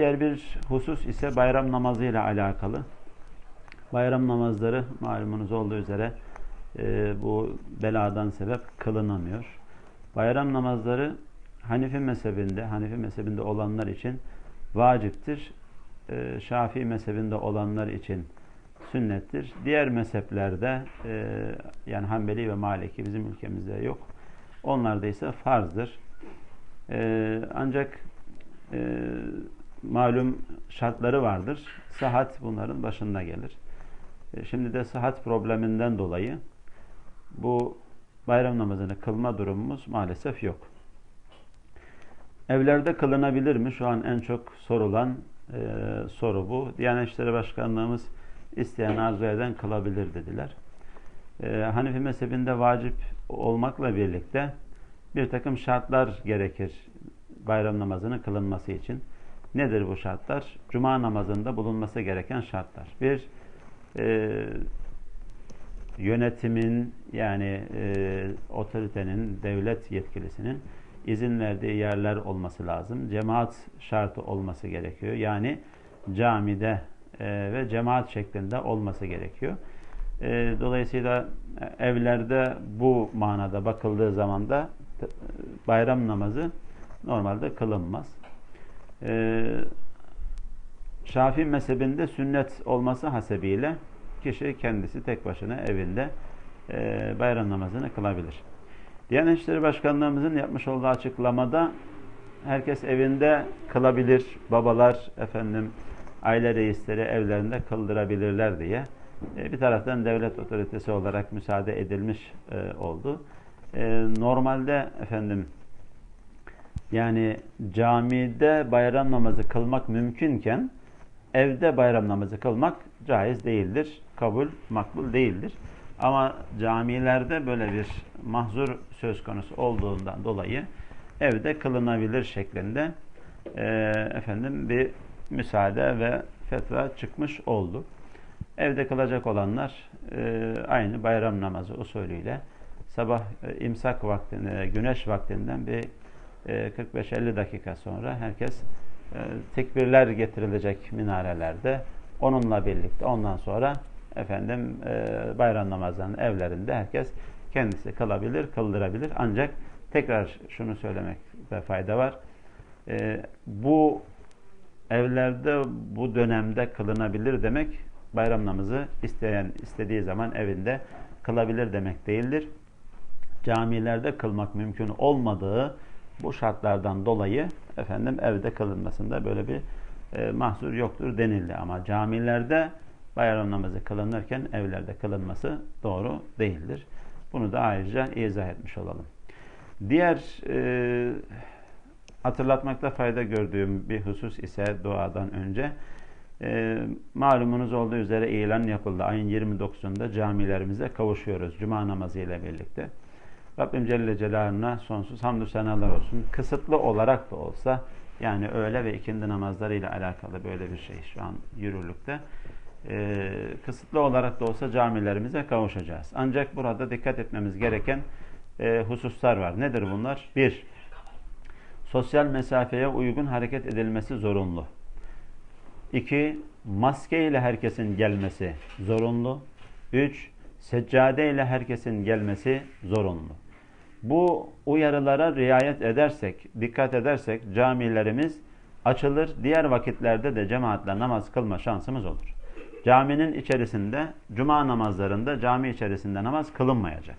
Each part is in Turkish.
Diğer bir husus ise bayram namazı ile alakalı. Bayram namazları malumunuz olduğu üzere e, bu beladan sebep kılınamıyor. Bayram namazları Hanifi mezhebinde, Hanifi mezhebinde olanlar için vaciptir. E, Şafii mezhebinde olanlar için sünnettir. Diğer mezheplerde e, yani Hanbeli ve Maliki bizim ülkemizde yok. Onlarda ise farzdır. E, ancak e, malum şartları vardır. Sahat bunların başında gelir. E, şimdi de sahat probleminden dolayı bu bayram namazını kılma durumumuz maalesef yok. Evlerde kılınabilir mi? Şu an en çok sorulan e, soru bu. Diyanet İşleri Başkanlığımız isteyen arzu eden kılabilir dediler. E, Hanefi mezhebinde vacip olmakla birlikte bir takım şartlar gerekir bayram namazının kılınması için. Nedir bu şartlar? Cuma namazında bulunması gereken şartlar. Bir, e, yönetimin yani e, otoritenin, devlet yetkilisinin izin verdiği yerler olması lazım. Cemaat şartı olması gerekiyor. Yani camide e, ve cemaat şeklinde olması gerekiyor. E, dolayısıyla evlerde bu manada bakıldığı zaman da bayram namazı normalde kılınmaz. E, Şafii mezhebinde sünnet olması hasebiyle kişi kendisi tek başına evinde e, bayram namazını kılabilir. Diyanet İşleri Başkanlığımızın yapmış olduğu açıklamada herkes evinde kılabilir, babalar, efendim, aile reisleri evlerinde kıldırabilirler diye e, bir taraftan devlet otoritesi olarak müsaade edilmiş e, oldu. E, normalde efendim yani camide bayram namazı kılmak mümkünken evde bayram namazı kılmak caiz değildir. Kabul, makbul değildir. Ama camilerde böyle bir mahzur söz konusu olduğundan dolayı evde kılınabilir şeklinde e, efendim bir müsaade ve fetva çıkmış oldu. Evde kılacak olanlar e, aynı bayram namazı usulüyle sabah e, imsak vaktinde, güneş vaktinden bir 45-50 dakika sonra herkes e, tekbirler getirilecek minarelerde onunla birlikte ondan sonra efendim e, bayram namazlarının evlerinde herkes kendisi kılabilir, kıldırabilir. Ancak tekrar şunu söylemekte fayda var. E, bu evlerde bu dönemde kılınabilir demek bayram namazı isteyen istediği zaman evinde kılabilir demek değildir. Camilerde kılmak mümkün olmadığı bu şartlardan dolayı efendim evde kılınmasında böyle bir e, mahsur yoktur denildi. Ama camilerde bayram namazı kılınırken evlerde kılınması doğru değildir. Bunu da ayrıca izah etmiş olalım. Diğer e, hatırlatmakta fayda gördüğüm bir husus ise duadan önce e, malumunuz olduğu üzere ilan yapıldı. Ayın 29'unda camilerimize kavuşuyoruz. Cuma namazı ile birlikte. Rabbim Celle Celaluhu'na sonsuz hamdü senalar olsun. Kısıtlı olarak da olsa yani öğle ve ikindi namazlarıyla alakalı böyle bir şey şu an yürürlükte. Ee, kısıtlı olarak da olsa camilerimize kavuşacağız. Ancak burada dikkat etmemiz gereken e, hususlar var. Nedir bunlar? Bir, sosyal mesafeye uygun hareket edilmesi zorunlu. İki, maske ile herkesin gelmesi zorunlu. Üç, seccade ile herkesin gelmesi zorunlu. Bu uyarılara riayet edersek, dikkat edersek camilerimiz açılır. Diğer vakitlerde de cemaatle namaz kılma şansımız olur. Caminin içerisinde, cuma namazlarında cami içerisinde namaz kılınmayacak.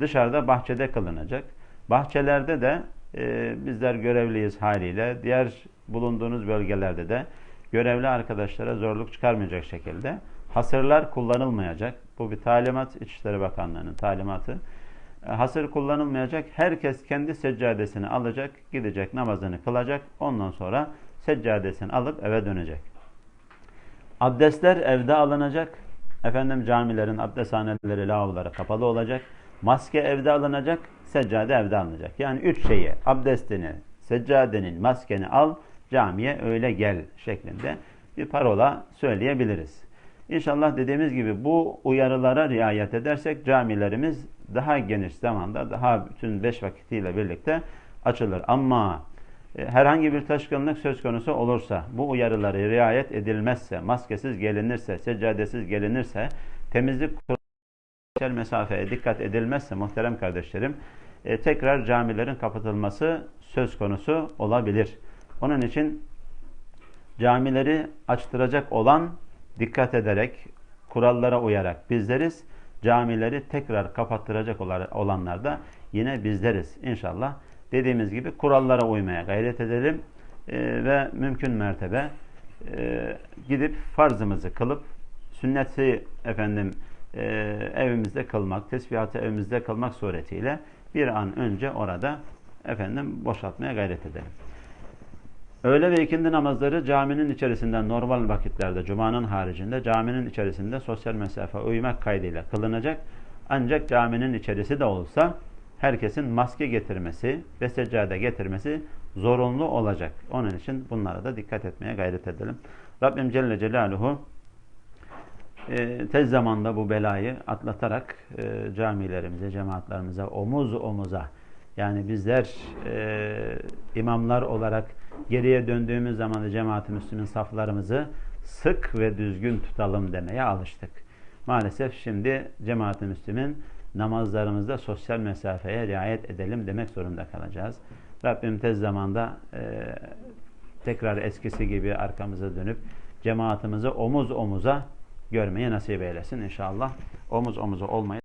Dışarıda bahçede kılınacak. Bahçelerde de e, bizler görevliyiz haliyle. Diğer bulunduğunuz bölgelerde de görevli arkadaşlara zorluk çıkarmayacak şekilde hasırlar kullanılmayacak. Bu bir talimat, İçişleri Bakanlığı'nın talimatı. E, hasır kullanılmayacak. Herkes kendi seccadesini alacak, gidecek, namazını kılacak. Ondan sonra seccadesini alıp eve dönecek. Abdestler evde alınacak. Efendim camilerin abdesthaneleri, lavaboları kapalı olacak. Maske evde alınacak, seccade evde alınacak. Yani üç şeyi, abdestini, seccadenin, maskeni al, camiye öyle gel şeklinde bir parola söyleyebiliriz. İnşallah dediğimiz gibi bu uyarılara riayet edersek camilerimiz daha geniş zamanda, daha bütün beş vakitiyle birlikte açılır. Ama E, herhangi bir taşkınlık söz konusu olursa, bu uyarıları riayet edilmezse, maskesiz gelinirse, seccadesiz gelinirse, temizlik sosyal mesafeye dikkat edilmezse muhterem kardeşlerim, e, tekrar camilerin kapatılması söz konusu olabilir. Onun için camileri açtıracak olan dikkat ederek, kurallara uyarak bizleriz. Camileri tekrar kapattıracak olanlar da yine bizleriz. İnşallah dediğimiz gibi kurallara uymaya gayret edelim e, ve mümkün mertebe e, gidip farzımızı kılıp sünneti efendim e, evimizde kılmak, tesbihatı evimizde kılmak suretiyle bir an önce orada efendim boşaltmaya gayret edelim. Öğle ve ikindi namazları caminin içerisinde normal vakitlerde, cumanın haricinde caminin içerisinde sosyal mesafe uymak kaydıyla kılınacak. Ancak caminin içerisi de olsa herkesin maske getirmesi ve seccade getirmesi zorunlu olacak. Onun için bunlara da dikkat etmeye gayret edelim. Rabbim Celle Celaluhu e, tez zamanda bu belayı atlatarak e, camilerimize, cemaatlerimize omuz omuza yani bizler e, imamlar olarak geriye döndüğümüz zaman da cemaat-i Müslümin saflarımızı sık ve düzgün tutalım demeye alıştık. Maalesef şimdi cemaat-i Müslümin namazlarımızda sosyal mesafeye riayet edelim demek zorunda kalacağız. Rabbim tez zamanda e, tekrar eskisi gibi arkamıza dönüp cemaatimizi omuz omuza görmeye nasip eylesin inşallah. Omuz omuza olmayı